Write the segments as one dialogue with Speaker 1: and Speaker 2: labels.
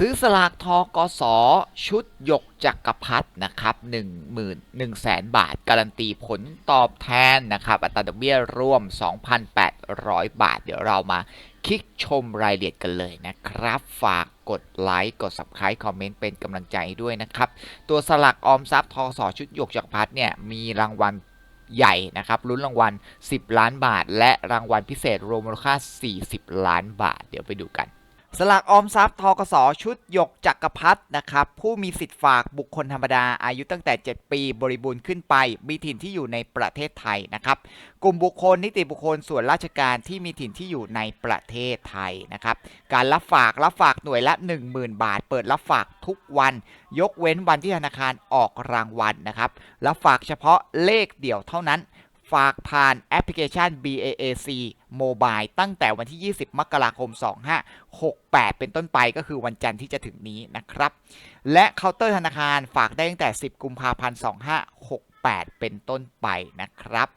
Speaker 1: ซื้อสลากทกสชุดหยกจักรพัฒนะครับ1 1 0 0 0 0บาท การันตีผลตอบแทนนะครับอัตราดอกเบี้ยร่วม 2,800 บาท เดี๋ยวเรามาคลิกชมรายละเอียดกันเลยนะครับ ฝากกดไลค์กด Subscribe คอมเมนต์เป็นกำลังใจด้วยนะครับ ตัวสลักออมทรัพย์ทกสชุดหยกจักรพัฒเนี่ยมีรางวัลใหญ่นะครับลุ้นรางวัล 10 ล้านบาท และรางวัลพิเศษรวมมูลค่า 40 ล้านบาท เดี๋ยวไปดูกัน สลากออมทรัพย์ทกสชุดหยกจักรพัฒนะครับผู้มีสิทธิ์ฝากบุคคลธรรมดาอายุตั้งแต่ 7 ปีบริบูรณ์ขึ้นไป มีถิ่นที่อยู่ในประเทศไทยนะครับกลุ่มบุคคลนิติบุคคลส่วนราชการที่มีถิ่นที่อยู่ในประเทศไทยนะครับการรับฝากรับฝากหน่วยละ 10,000 บาท เปิดรับฝากทุกวัน ยกเว้นวันที่ธนาคารออกรางวัลนะครับรับฝากเฉพาะเลขเดี่ยวเท่านั้น ฝากผ่านแอปพลิเคชัน BAAC Mobile ตั้งแต่วันที่ 20 มกราคม 2568 เป็นต้นไปก็คือวันจันทร์ที่จะถึงนี้นะครับ และเคาน์เตอร์ธนาคารฝากได้ตั้งแต่ 10 กุมภาพันธ์ 2568 เป็นต้นไปนะครับ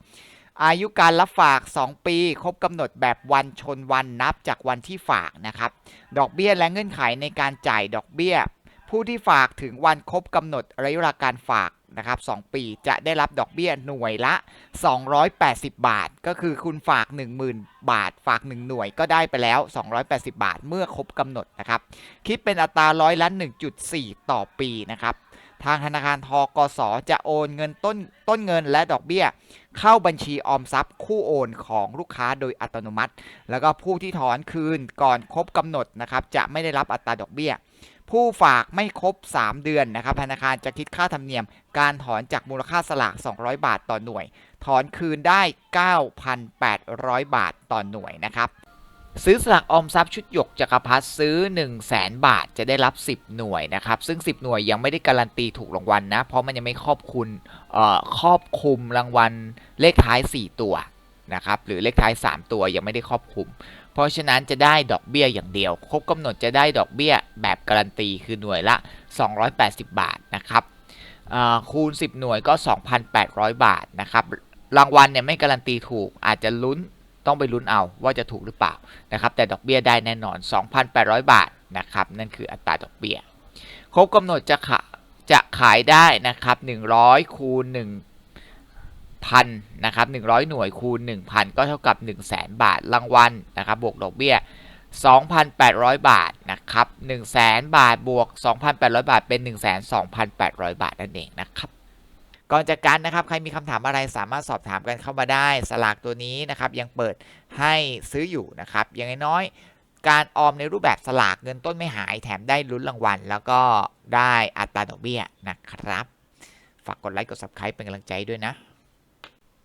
Speaker 1: อายุการรับฝาก 2 ปี ครบกำหนดแบบวันชนวันนับจากวันที่ฝากนะครับ ดอกเบี้ยและเงื่อนไขในการจ่ายดอกเบี้ย ผู้ที่ฝากถึงวันครบกำหนดระยะเวลาการฝาก นะครับ2ปีจะได้รับดอกเบี้ยหน่วยละ 280 บาท ก็คือคุณฝาก 10,000 บาท ฝาก 1 หน่วยก็ได้ไปแล้ว 280 บาท เมื่อครบกำหนดนะครับ คิดเป็นอัตราร้อยละ 1.4 ต่อปีนะครับ ทางธนาคารทกสจะโอนเงินต้นต้นเงินและดอกเบี้ย เข้าบัญชีออมทรัพย์ คู่โอนของลูกค้าโดยอัตโนมัติ แล้วก็ผู้ที่ถอนคืนก่อนครบกำหนดนะครับจะไม่ได้รับอัตราดอกเบี้ย ผู้ฝากไม่ครบ 3 เดือนนะครับธนาคารจะคิดค่าธรรมเนียม การถอนจากมูลค่าสลาก 200 บาทต่อหน่วย ถอนคืนได้ 9,800 บาทต่อหน่วยนะครับซื้อสลากออมทรัพย์ชุดหยกจักรพรรดิซื้อ 1 0 0 0 0แบาทจะได้รับ 10 หน่วยนะครับ ซึ่ง 10 หน่วยยังไม่ได้การันตีถูกรางวัลนะเพราะมันยังไม่ครอบคุมเอ่อครอบคุมรางวัลเลขท้าย 4 ตัวนะครับหรือเลขท้าย 3 ตัวยังไม่ได้ครอบคุม เพราะฉะนั้นจะได้ดอกเบี้ยอย่างเดียว ครบกำหนดจะได้ดอกเบี้ยแบบการันตีคือหน่วยละ 280 บาทนะครับคูณ 10 หน่วยก็ 2,800 บาทนะครับรางวัลเนี่ยไม่การันตีถูกอาจจะลุ้นต้องไปลุ้นเอาว่าจะถูกหรือเปล่านะครับแต่ดอกเบี้ยได้แน่นอน 2,800 บาทนะครับนั่นคืออัตราดอกเบี้ย ครบกำหนดจะขะจะขายได้นะครับ100คูณ1 1,000นะครับ100 หน่วยคูณ 1,000 ก็เท่ากับ 1 0 0 0 0แบาทรางวัลนะครับบวกดอกเบี้ย 2,800 บาทนะครับ1 0 0 0 0 0 บาทบวก 2,800 บาทเป็น 1,2,800 บาทนั่นเองนะครับก่อนจากกันนะครับใครมีคำถามอะไรสามารถสอบถามกันเข้ามาได้ สลากตัวนี้นะครับยังเปิดให้ซื้ออยู่นะครับอย่างน้อยการออมในรูปแบบสลากเงินต้นไม่หายแถมได้ลุ้นรางวัล แล้วก็ได้อัตราดอกเบี้ยนะครับ ฝากกดไลค์กด subscribe เป็นกำลังใจด้วยนะ